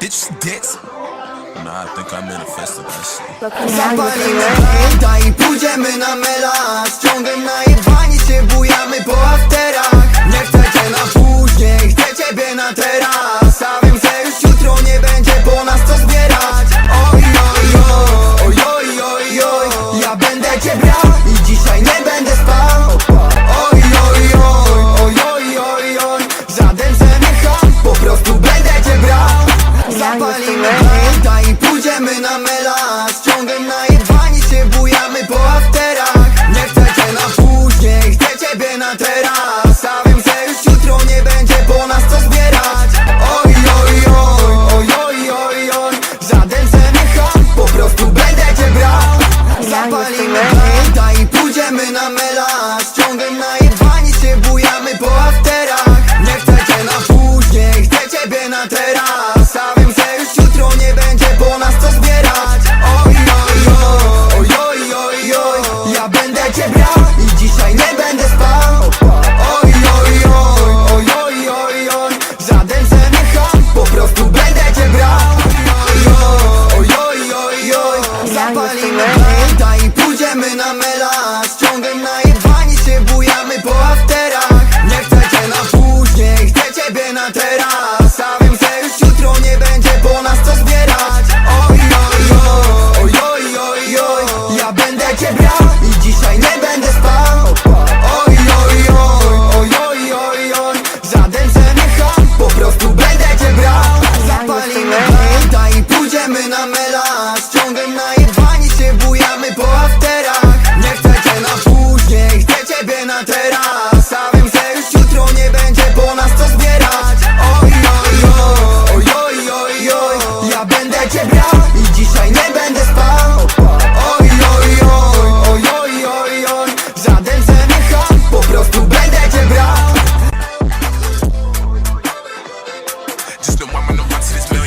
Bitch dance. Nah, I think I manifested that shit. Zapalimy hejta i pójdziemy na melanż melanż Ciągiem najebani się bujamy po afterach. Nie chcecie na później, chcę ciebie na teraz. A wiem, że już jutro nie będzie po nas co zbierać. Oj, oj, oj, oj, oj, oj, oj. Żaden mnie ham, po prostu będę cię brał. Zapalimy hejta i pójdziemy na melanż Palimy blanta i pójdziemy na mela Ściągaj na jedwani się bujamy po afterach. Nie chcę cię na później, chcę ciebie na teraz. Samym se już jutro nie będzie po nas co zbierać. Oj, oj, oj, oj, oj, oj, Ja będę cię brał i dzisiaj nie będę spał. Oj, oj, oj, oj, oj, oj, oj. Żaden se nie ham, po prostu będę cię brał. Zapalimy blanta i pójdziemy na mela ja będę cię brał I dzisiaj nie będę spał. Oj, oj, oj, oj, oj, oj, oj. Żaden ze po prostu będę cię brał. Just the